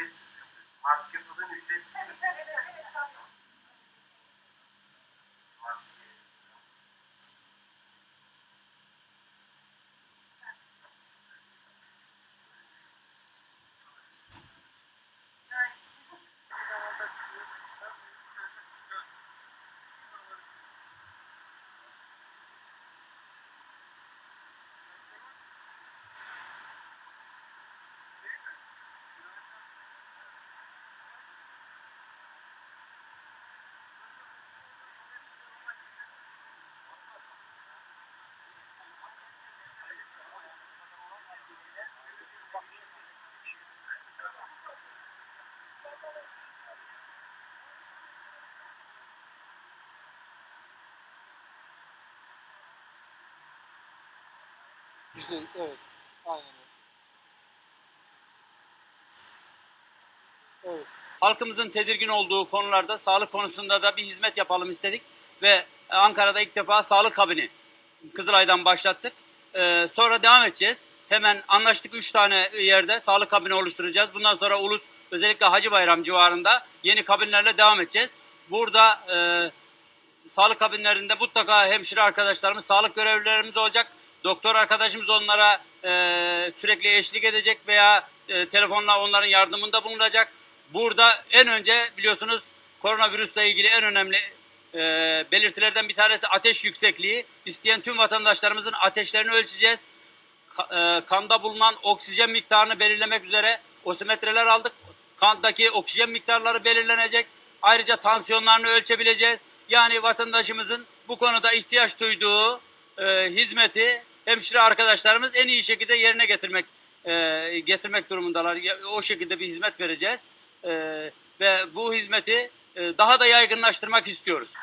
Ücretsiz. Maske falan ücretsiz. Tabii tabii tabii. tabii. Güzel, evet. Aynen öyle. Evet. halkımızın tedirgin olduğu konularda sağlık konusunda da bir hizmet yapalım istedik ve Ankara'da ilk defa sağlık kabini Kızılay'dan başlattık. Ee, sonra devam edeceğiz. Hemen anlaştık 3 tane yerde sağlık kabini oluşturacağız. Bundan sonra Ulus özellikle Hacı Bayram civarında yeni kabinlerle devam edeceğiz. Burada e, sağlık kabinlerinde mutlaka hemşire arkadaşlarımız, sağlık görevlilerimiz olacak. Doktor arkadaşımız onlara e, sürekli eşlik edecek veya e, telefonla onların yardımında bulunacak. Burada en önce biliyorsunuz koronavirüsle ilgili en önemli e, belirtilerden bir tanesi ateş yüksekliği. İsteyen tüm vatandaşlarımızın ateşlerini ölçeceğiz. Ka- e, kanda bulunan oksijen miktarını belirlemek üzere osimetreler aldık. Kandaki oksijen miktarları belirlenecek. Ayrıca tansiyonlarını ölçebileceğiz. Yani vatandaşımızın bu konuda ihtiyaç duyduğu e, hizmeti hemşire arkadaşlarımız en iyi şekilde yerine getirmek e, getirmek durumundalar. O şekilde bir hizmet vereceğiz. E, ve bu hizmeti e, daha da yaygınlaştırmak istiyoruz.